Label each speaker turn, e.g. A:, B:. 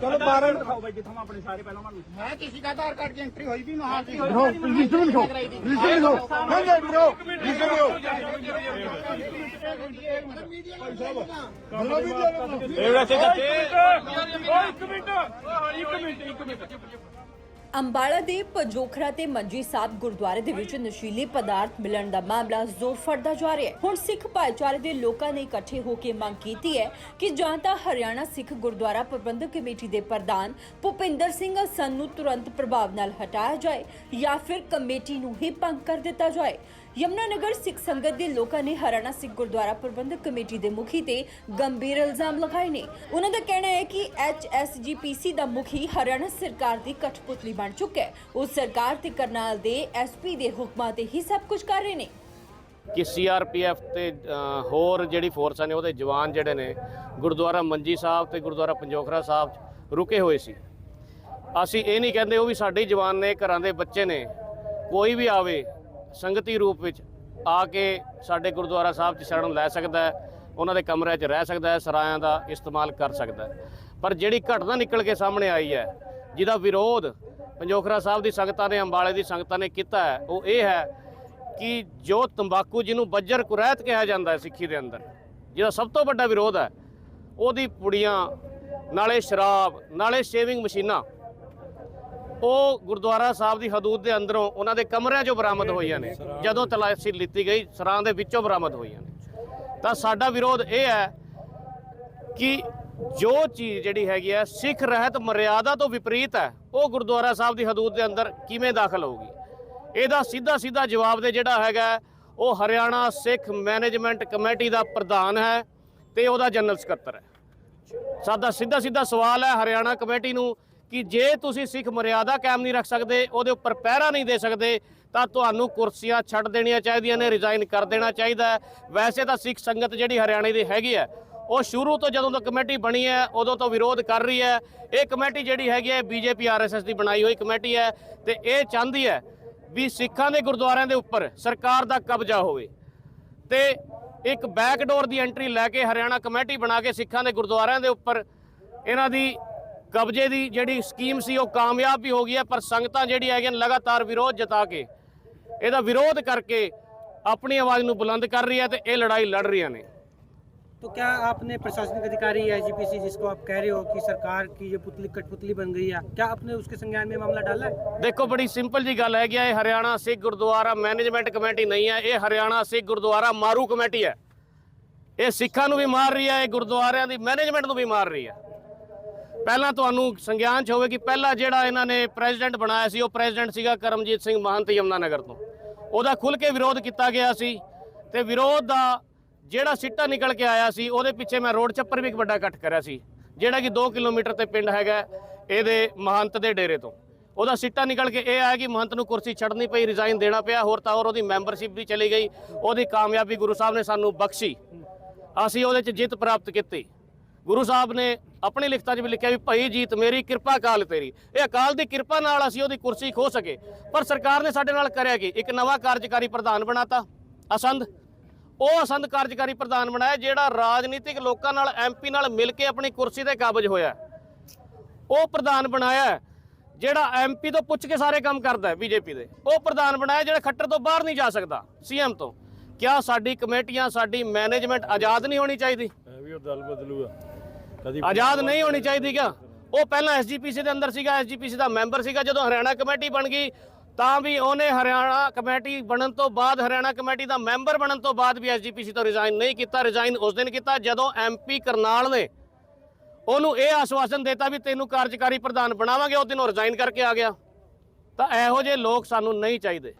A: ਚਲੋ ਬਾਰਨ
B: ਦਿਖਾਓ ਬਾਈ ਜਿੱਥੋਂ ਆਪਣੇ ਸਾਰੇ ਪਹਿਲਾਂ ਮਾਨੂੰ
C: ਮੈਂ ਕਿਸੇ ਦਾ ਆਧਾਰ ਕਾਰਡ ਦੀ ਐਂਟਰੀ ਹੋਈ ਵੀ ਨਾ ਸੀ।
A: ਲਿਖੋ ਰਜਿਸਟਰ ਲਿਖੋ ਰਜਿਸਟਰ ਲਿਖੋ ਨਹੀਂ ਨਹੀਂ ਲਿਖੋ ਰਜਿਸਟਰ ਵੀ ਦੇ
B: ਇਹ ਵੈਸੇ ਓਏ ਇੱਕ ਮਿੰਟ ਇੱਕ ਮਿੰਟ ਇੱਕ ਮਿੰਟ।
D: ਅੰਬਾਲਾ ਦੇ ਪਜੋਖਰਾ ਤੇ ਮੰਜੀ ਸਾਹਿਬ ਗੁਰਦੁਆਰੇ ਦੇ ਵਿੱਚ ਨਸ਼ੀਲੇ ਪਦਾਰਥ ਮਿਲਣ ਦਾ ਮਾਮਲਾ ਜ਼ੋਰ ਫੜਦਾ ਜਾ ਰਿਹਾ ਹੈ। ਹੁਣ ਸਿੱਖ ਭਾਈਚਾਰੇ ਦੇ ਲੋਕਾਂ ਨੇ ਇਕੱਠੇ ਹੋ ਕੇ ਮੰਗ ਕੀਤੀ ਹੈ ਕਿ ਜਾਂ ਤਾਂ ਹਰਿਆਣਾ ਸਿੱਖ ਗੁਰਦੁਆਰਾ ਪ੍ਰਬੰਧਕ ਕਮੇਟੀ ਦੇ ਪ੍ਰਧਾਨ ਭੁਪਿੰਦਰ ਸਿੰਘ ਸਨ ਨੂੰ ਤੁਰੰਤ ਪ੍ਰਭਾਵ ਨਾਲ ਹਟਾਇਆ ਜਾਏ ਜਾਂ ਫਿਰ ਕਮੇਟੀ ਨੂੰ ਹੀ ਭੰਗ ਕਰ ਦਿੱਤਾ ਜਾਏ। ਯਮੁਨਾਨਗਰ ਸਿੱਖ ਸੰਗਤ ਦੇ ਲੋਕਾਂ ਨੇ ਹਰਿਆਣਾ ਸਿੱਖ ਗੁਰਦੁਆਰਾ ਪ੍ਰਬੰਧਕ ਕਮੇਟੀ ਦੇ ਮੁਖੀ ਤੇ ਗੰਭੀਰ ਇਲਜ਼ਾਮ ਲਗਾਏ ਨੇ। ਉਹਨਾਂ ਦਾ ਕਹਿਣਾ ਹੈ ਕਿ ਐਚਐਸਜੀਪੀਸੀ ਦਾ ਮੁਖੀ ਹਰਿਆਣਾ ਸਰਕਾਰ ਦੀ ਕਠਪੁਤਲੀ ਬਣ ਚੁੱਕਾ ਹੈ। ਉਹ ਸਰਕਾਰ ਤੇ ਕਰਨਾਲ ਦੇ ਐਸਪੀ ਦੇ ਹੁਕਮਾਂ ਤੇ ਹੀ ਸਭ ਕੁਝ ਕਰ ਰਹੇ ਨੇ।
E: ਕਿ ਸੀਆਰਪੀਐਫ ਤੇ ਹੋਰ ਜਿਹੜੀ ਫੋਰਸਾਂ ਨੇ, ਉਹਦੇ ਜਵਾਨ ਜਿਹੜੇ ਨੇ, ਗੁਰਦੁਆਰਾ ਮੰਜੀ ਸਾਹਿਬ ਤੇ ਗੁਰਦੁਆਰਾ ਪੰਜੋਖਰਾ ਸਾਹਿਬ ਰੁਕੇ ਹੋਏ ਸੀ। ਅਸੀਂ ਇਹ ਨਹੀਂ ਕਹਿੰਦੇ ਉਹ ਵੀ ਸਾਡੇ ਜਵਾਨ ਨੇ, ਘਰਾਂ ਦੇ ਬੱਚੇ ਨੇ, ਕੋਈ ਵੀ ਆਵੇ ਸੰਗਤੀ ਰੂਪ ਵਿੱਚ ਆ ਕੇ ਸਾਡੇ ਗੁਰਦੁਆਰਾ ਸਾਹਿਬ 'ਚ ਸ਼ਰਨ ਲੈ ਸਕਦਾ ਹੈ, ਉਹਨਾਂ ਦੇ ਕਮਰਿਆਂ 'ਚ ਰਹਿ ਸਕਦਾ ਹੈ, ਸਰਾਇਆਂ ਦਾ ਇਸਤੇਮਾਲ ਕਰ ਸਕਦਾ ਹੈ। ਪਰ ਜਿਹੜੀ ਘਟਨਾ ਨਿਕਲ ਕੇ ਸਾਹਮਣੇ ਆਈ ਹੈ, ਜਿਹਦਾ ਵਿਰੋਧ ਪੰਜੋਖਰਾ ਸਾਹਿਬ ਦੀ ਸੰਗਤਾਂ ਨੇ, ਅੰਬਾਲੇ ਦੀ ਸੰਗਤਾਂ ਨੇ ਕੀਤਾ ਹੈ, ਉਹ ਇਹ ਹੈ ਕਿ ਜੋ ਤੰਬਾਕੂ ਜਿਹਨੂੰ ਬੱਜਰ ਕੁਰੈਤ ਕਿਹਾ ਜਾਂਦਾ ਹੈ ਸਿੱਖੀ ਦੇ ਅੰਦਰ, ਜਿਹਦਾ ਸਭ ਤੋਂ ਵੱਡਾ ਵਿਰੋਧ ਹੈ, ਉਹਦੀ ਪੁੜੀਆਂ, ਨਾਲੇ ਸ਼ਰਾਬ, ਨਾਲੇ ਸ਼ੇਵਿੰਗ ਮਸ਼ੀਨਾਂ ਉਹ ਗੁਰਦੁਆਰਾ ਸਾਹਿਬ ਦੀ ਹਦੂਦ ਦੇ ਅੰਦਰੋਂ ਉਹਨਾਂ ਦੇ ਕਮਰਿਆਂ 'ਚੋਂ ਬਰਾਮਦ ਹੋਈਆਂ ਨੇ। ਜਦੋਂ ਤਲਾਸ਼ੀ ਲਿੱਤੀ ਗਈ, ਸਰਾਂ ਦੇ ਵਿੱਚੋਂ ਬਰਾਮਦ ਹੋਈਆਂ ਨੇ। ਤਾਂ ਸਾਡਾ ਵਿਰੋਧ ਇਹ ਹੈ ਕਿ ਜੋ ਚੀਜ਼ ਜਿਹੜੀ ਹੈਗੀ ਹੈ, ਸਿੱਖ ਰਹਿਤ ਮਰਿਆਦਾ ਤੋਂ ਵਿਪਰੀਤ ਹੈ, ਉਹ ਗੁਰਦੁਆਰਾ ਸਾਹਿਬ ਦੀ ਹਦੂਦ ਦੇ ਅੰਦਰ ਕਿਵੇਂ ਦਾਖਲ ਹੋਊਗੀ? ਇਹਦਾ ਸਿੱਧਾ ਸਿੱਧਾ ਜਵਾਬ ਦੇ ਜਿਹੜਾ ਹੈਗਾ, ਉਹ ਹਰਿਆਣਾ ਸਿੱਖ ਮੈਨੇਜਮੈਂਟ ਕਮੇਟੀ ਦਾ ਪ੍ਰਧਾਨ ਹੈ ਤੇ ਉਹਦਾ ਜਨਰਲ ਸਕੱਤਰ ਹੈ। ਸਾਡਾ ਸਿੱਧਾ ਸਿੱਧਾ ਸਵਾਲ ਹੈ, ਹਰਿਆਣਾ ਕਮੇਟੀ ਨੂੰ ਕਿ ਜੇ ਤੁਸੀਂ ਸਿੱਖ ਮਰਿਆਦਾ ਕਾਇਮ ਨਹੀਂ ਰੱਖ ਸਕਦੇ, ਉਹਦੇ ਉੱਪਰ ਪਹਿਰਾ ਨਹੀਂ ਦੇ ਸਕਦੇ, ਤਾਂ ਤੁਹਾਨੂੰ ਕੁਰਸੀਆਂ ਛੱਡ ਦੇਣੀਆਂ ਚਾਹੀਦੀਆਂ ਨੇ ਰਿਜ਼ਾਈਨ ਕਰ ਦੇਣਾ ਚਾਹੀਦਾ ਹੈ। ਵੈਸੇ ਤਾਂ ਸਿੱਖ ਸੰਗਤ ਜਿਹੜੀ ਹਰਿਆਣੇ ਦੀ ਹੈਗੀ ਹੈ, ਉਹ ਸ਼ੁਰੂ ਤੋਂ ਜਦੋਂ ਤੋਂ ਕਮੇਟੀ ਬਣੀ ਹੈ, ਉਦੋਂ ਤੋਂ ਵਿਰੋਧ ਕਰ ਰਹੀ ਹੈ। ਇਹ ਕਮੇਟੀ ਜਿਹੜੀ ਹੈਗੀ ਹੈ, ਬੀਜੇਪੀ, ਆਰਐਸਐਸ ਦੀ ਬਣਾਈ ਹੋਈ ਕਮੇਟੀ ਹੈ ਤੇ ਇਹ ਚਾਹੁੰਦੀ ਹੈ ਵੀ ਸਿੱਖਾਂ ਦੇ ਗੁਰਦੁਆਰਿਆਂ ਦੇ ਉੱਪਰ ਸਰਕਾਰ ਦਾ ਕਬਜ਼ਾ ਹੋਵੇ। ਤੇ ਇੱਕ ਬੈਕਡੋਰ ਦੀ ਐਂਟਰੀ ਲੈ ਕੇ ਹਰਿਆਣਾ ਕਮੇਟੀ ਬਣਾ ਕੇ ਸਿੱਖਾਂ ਦੇ ਗੁਰਦੁਆਰਿਆਂ ਦੇ ਉੱਪਰ ਇਹਨਾਂ ਦੀ ਕਬਜ਼ੇ ਦੀ ਜਿਹੜੀ ਸਕੀਮ ਸੀ ਉਹ ਕਾਮਯਾਬ ਵੀ ਹੋ ਗਈ ਹੈ ਪਰ ਸੰਗਤਾਂ ਜਿਹੜੀ ਹੈਗੀਆਂ ਨੇ ਲਗਾਤਾਰ ਵਿਰੋਧ ਜਤਾ ਕੇ ਇਹਦਾ ਵਿਰੋਧ ਕਰਕੇ ਆਪਣੀ ਆਵਾਜ਼ ਨੂੰ ਬੁਲੰਦ ਕਰ ਰਹੀ ਹੈ ਤੇ ਇਹ ਲੜਾਈ ਲੜ ਰਹੀਆਂ ਨੇ
F: तो क्या आपने प्रशासनिक अधिकारी एसजीपीसी जिसको आप कह रहे हो कि सरकार की ये पुतली कठपुतली बन गई है क्या आपने उसके संज्ञान में मामला डाला है
E: ਦੇਖੋ ਬੜੀ ਸਿੰਪਲ ਜੀ ਗੱਲ ਹੈਗੀ ਹੈ ਇਹ ਹਰਿਆਣਾ ਸਿੱਖ ਗੁਰਦੁਆਰਾ ਮੈਨੇਜਮੈਂਟ ਕਮੇਟੀ ਨਹੀਂ ਹੈ ਇਹ ਹਰਿਆਣਾ ਸਿੱਖ ਗੁਰਦੁਆਰਾ ਮਾਰੂ ਕਮੇਟੀ ਹੈ ਇਹ ਸਿੱਖਾਂ ਨੂੰ ਵੀ ਮਾਰ ਰਹੀ ਹੈ ਇਹ ਗੁਰਦੁਆਰਿਆਂ ਦੀ ਮੈਨੇਜਮੈਂਟ ਨੂੰ ਵੀ ਮਾਰ ਰਹੀ ਹੈ ਪਹਿਲਾਂ ਤੁਹਾਨੂੰ ਸੰਗਿਆਨ ਚ ਹੋਵੇ ਕਿ ਪਹਿਲਾ ਜਿਹੜਾ ਇਹਨਾਂ ਨੇ ਪ੍ਰੈਜ਼ੀਡੈਂਟ ਬਣਾਇਆ ਸੀ, ਉਹ ਪ੍ਰੈਜ਼ੀਡੈਂਟ ਸੀਗਾ ਕਰਮਜੀਤ ਸਿੰਘ ਮਹੰਤ ਯਮਨਾ ਨਗਰ ਤੋਂ। ਉਹਦਾ ਖੁੱਲ ਕੇ ਵਿਰੋਧ ਕੀਤਾ ਗਿਆ ਸੀ ਤੇ ਵਿਰੋਧ ਦਾ ਜਿਹੜਾ ਸਿੱਟਾ ਨਿਕਲ ਕੇ ਆਇਆ ਸੀ, ਉਹਦੇ ਪਿੱਛੇ ਮੈਂ ਰੋਡ ਚੱਪਰ ਵੀ ਇੱਕ ਵੱਡਾ ਇਕੱਠ ਕਰਿਆ ਸੀ, ਜਿਹੜਾ ਕਿ 2 ਕਿਲੋਮੀਟਰ ਤੇ ਪਿੰਡ ਹੈਗਾ ਇਹਦੇ ਮਹੰਤ ਦੇ ਡੇਰੇ ਤੋਂ। ਉਹਦਾ ਸਿੱਟਾ ਨਿਕਲ ਕੇ ਇਹ ਆਇਆ ਕਿ ਮਹੰਤ ਨੂੰ ਕੁਰਸੀ ਛੱਡਣੀ ਪਈ ਰਿਜ਼ਾਈਨ ਦੇਣਾ ਪਿਆ, ਹੋਰ ਤਾਂ ਹੋਰ ਉਹਦੀ ਮੈਂਬਰਸ਼ਿਪ ਵੀ ਚਲੀ ਗਈ, ਉਹਦੀ ਕਾਮਯਾਬੀ ਗੁਰੂ ਸਾਹਿਬ ਨੇ ਸਾਨੂੰ ਬਖਸ਼ੀ। ਅਸੀਂ ਉਹਦੇ 'ਚ ਜਿੱਤ ਪ੍ਰਾਪਤ ਕੀਤੀ। ਗੁਰੂ ਸਾਹਿਬ ਨੇ ਆਪਣੀ ਲਿਖਤਾਂ 'ਚ ਵੀ ਲਿਖਿਆ ਵੀ ਭਾਈ ਜੀਤ ਮੇਰੀ ਕਿਰਪਾ ਕਾਲ ਤੇਰੀ। ਇਹ ਅਕਾਲ ਦੀ ਕਿਰਪਾ ਨਾਲ ਅਸੀਂ ਉਹਦੀ ਕੁਰਸੀ ਖੋ ਸਕੇ। ਪਰ ਸਰਕਾਰ ਨੇ ਸਾਡੇ ਨਾਲ ਕਰਿਆ ਕਿ? ਇੱਕ ਨਵਾਂ ਕਾਰਜਕਾਰੀ ਪ੍ਰਧਾਨ ਬਣਾਤਾ ਅਸੰਧ। ਉਹ ਅਸੰਧ ਕਾਰਜਕਾਰੀ ਪ੍ਰਧਾਨ ਬਣਾਇਆ ਜਿਹੜਾ ਰਾਜਨੀਤਿਕ ਲੋਕਾਂ ਨਾਲ ਐਮਪੀ ਨਾਲ ਮਿਲ ਕੇ ਆਪਣੀ ਕੁਰਸੀ ਤੇ ਕਾਬਜ ਹੋਇਆ। ਉਹ ਪ੍ਰਧਾਨ ਬਣਾਇਆ ਹੈ, ਜਿਹੜਾ ਐਮਪੀ ਤੋਂ ਪੁੱਛ ਕੇ ਸਾਰੇ ਕੰਮ ਕਰਦਾ ਹੈ ਬੀਜੇਪੀ ਦੇ। ਉਹ ਪ੍ਰਧਾਨ ਬਣਾਇਆ ਜਿਹੜਾ ਖੱਟਰ ਤੋਂ ਬਾਹਰ ਨਹੀਂ ਜਾ ਸਕਦਾ ਸੀਐਮ ਤੋਂ। ਕਿਆ ਸਾਡੀ ਕਮੇਟੀਆਂ ਸਾਡੀ ਮੈਨੇਜਮੈਂਟ ਆਜ਼ਾਦ ਨਹੀਂ ਹੋਣੀ ਚਾਹੀਦੀ?
G: ਵੀ ਦਲ ਬਦਲੂਗਾ।
E: ਆਜ਼ਾਦ ਨਹੀਂ ਹੋਣੀ ਚਾਹੀਦੀ ਕਿਆ ਉਹ ਪਹਿਲਾਂ ਐਸਜੀਪੀਸੀ ਦੇ ਅੰਦਰ ਸੀਗਾ ਐਸਜੀਪੀਸੀ ਦਾ ਮੈਂਬਰ ਸੀਗਾ ਜਦੋਂ ਹਰਿਆਣਾ ਕਮੇਟੀ ਬਣ ਗਈ ਤਾਂ ਵੀ ਉਹਨੇ ਹਰਿਆਣਾ ਕਮੇਟੀ ਬਣਨ ਤੋਂ ਬਾਅਦ ਹਰਿਆਣਾ ਕਮੇਟੀ ਦਾ ਮੈਂਬਰ ਬਣਨ ਤੋਂ ਬਾਅਦ ਵੀ ਐਸਜੀਪੀਸੀ ਤੋਂ ਰਿਜ਼ਾਈਨ ਨਹੀਂ ਕੀਤਾ ਰਿਜ਼ਾਈਨ ਉਸ ਦਿਨ ਕੀਤਾ ਜਦੋਂ ਐਮਪੀ ਕਰਨਾਲ ਨੇ ਉਹਨੂੰ ਇਹ ਆਸ਼ਵਾਸਨ ਦਿੱਤਾ ਵੀ ਤੈਨੂੰ ਕਾਰਜਕਾਰੀ ਪ੍ਰਧਾਨ ਬਣਾਵਾਂਗੇ ਉਹ ਦਿਨ ਉਹ ਰਿਜ਼ਾਈਨ ਕਰਕੇ ਆ ਗਿਆ। ਤਾਂ ਇਹੋ ਜਿਹੇ ਲੋਕ ਸਾਨੂੰ ਨਹੀਂ ਚਾਹੀਦੇ।